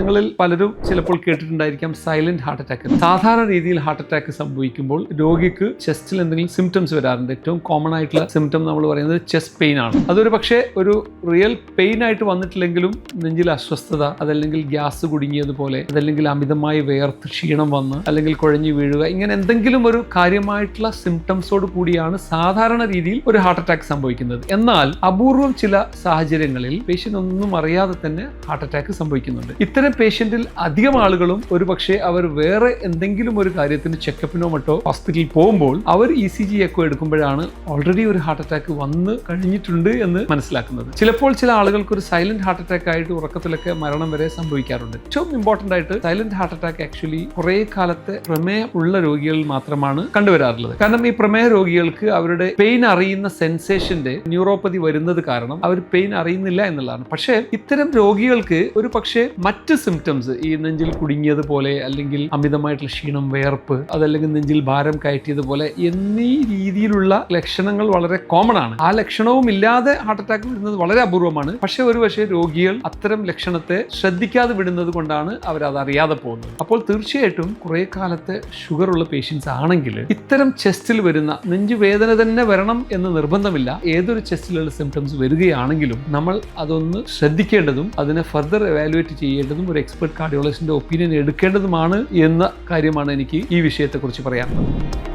നിങ്ങളിൽ പലരും ചിലപ്പോൾ കേട്ടിട്ടുണ്ടായിരിക്കാം സൈലന്റ് ഹാർട്ട് അറ്റാക്ക് സാധാരണ രീതിയിൽ ഹാർട്ട് അറ്റാക്ക് സംഭവിക്കുമ്പോൾ രോഗിക്ക് ചെസ്റ്റിൽ എന്തെങ്കിലും സിംറ്റംസ് വരാറുണ്ട്. ഏറ്റവും കോമൺ ആയിട്ടുള്ള സിംറ്റം നമ്മൾ പറയുന്നത് ചെസ്റ്റ് പെയിൻ ആണ്. അതൊരു പക്ഷേ ഒരു റിയൽ പെയിൻ ആയിട്ട് വന്നിട്ടില്ലെങ്കിലും നെഞ്ചിൽ അസ്വസ്ഥത അതല്ലെങ്കിൽ ഗ്യാസ് കുടുങ്ങിയതുപോലെ അതല്ലെങ്കിൽ അമിതമായി വേർത്ത് ക്ഷീണം വന്ന് അല്ലെങ്കിൽ കുഴഞ്ഞു വീഴുക ഇങ്ങനെ എന്തെങ്കിലും ഒരു കാര്യമായിട്ടുള്ള സിംറ്റംസോട് കൂടിയാണ് സാധാരണ രീതിയിൽ ഒരു ഹാർട്ട് അറ്റാക്ക് സംഭവിക്കുന്നത്. എന്നാൽ അപൂർവം ചില സാഹചര്യങ്ങളിൽ പേഷ്യന്റ് ഒന്നും അറിയാതെ തന്നെ ഹാർട്ട് അറ്റാക്ക് സംഭവിക്കുന്നുണ്ട്. ഇത്തരം പേഷ്യന്റിൽ അധികം ആളുകളും ഒരു പക്ഷേ അവർ വേറെ എന്തെങ്കിലും ഒരു കാര്യത്തിന് ചെക്കപ്പിനോ മറ്റോ ഹോസ്പിറ്റലിൽ പോകുമ്പോൾ അവർ ഇ സി ജി എക്കോ എടുക്കുമ്പോഴാണ് ഓൾറെഡി ഒരു ഹാർട്ട് അറ്റാക്ക് വന്ന് കഴിഞ്ഞിട്ടുണ്ട് എന്ന് മനസ്സിലാക്കുന്നത്. ചിലപ്പോൾ ചില ആളുകൾക്ക് ഒരു സൈലന്റ് ഹാർട്ട് അറ്റാക്ക് ആയിട്ട് ഉറക്കത്തിലൊക്കെ മരണം വരെ സംഭവിക്കാറുണ്ട്. ഏറ്റവും ഇമ്പോർട്ടന്റ് ആയിട്ട് സൈലന്റ് ഹാർട്ട് അറ്റാക്ക് ആക്ച്വലി കുറേ കാലത്തെ പ്രമേയം ഉള്ള രോഗികളിൽ മാത്രമാണ് കണ്ടുവരാറുള്ളത്. കാരണം ഈ പ്രമേയ രോഗികൾക്ക് അവരുടെ പെയിൻ അറിയുന്ന സെൻസേഷന്റെ ന്യൂറോപ്പതി വരുന്നത് കാരണം അവർ പെയിൻ അറിയുന്നില്ല എന്നുള്ളതാണ്. പക്ഷേ ഇത്തരം രോഗികൾക്ക് ഒരു പക്ഷേ മറ്റ് സിംറ്റംസ് ഈ നെഞ്ചിൽ കുടുങ്ങിയതുപോലെ അല്ലെങ്കിൽ അമിതമായിട്ടുള്ള ക്ഷീണം വേർപ്പ് അതല്ലെങ്കിൽ നെഞ്ചിൽ ഭാരം കയറ്റിയതുപോലെ എന്നീ രീതിയിലുള്ള ലക്ഷണങ്ങൾ വളരെ കോമൺ ആണ്. ആ ലക്ഷണവും ഇല്ലാതെ ഹാർട്ട് അറ്റാക്ക് വരുന്നത് വളരെ അപൂർവമാണ്. പക്ഷേ രോഗികൾ അത്തരം ലക്ഷണത്തെ ശ്രദ്ധിക്കാതെ വിടുന്നത് കൊണ്ടാണ് അവർ അത് അറിയാതെ പോകുന്നത്. അപ്പോൾ തീർച്ചയായിട്ടും കുറെ കാലത്തെ ഷുഗർ ഉള്ള പേഷ്യൻസ് ആണെങ്കിൽ ഇത്തരം ചെസ്റ്റിൽ വരുന്ന നെഞ്ചുവേദന തന്നെ വരണം എന്ന് നിർബന്ധമില്ല. ഏതൊരു ചെസ്റ്റിലുള്ള സിംറ്റംസ് വരികയാണെങ്കിലും നമ്മൾ അതൊന്ന് ശ്രദ്ധിക്കേണ്ടതും അതിനെ ഫർദർ എവാലുവേറ്റ് ചെയ്യേണ്ടതും ഒരു എക്സ്പെർട്ട് കാർഡിയോളജിസ്റ്റിന്റെ ഒപ്പീനിയൻ എടുക്കേണ്ടതുമാണ് എന്ന കാര്യമാണ് എനിക്ക് ഈ വിഷയത്തെക്കുറിച്ച് പറയാനുള്ളത്.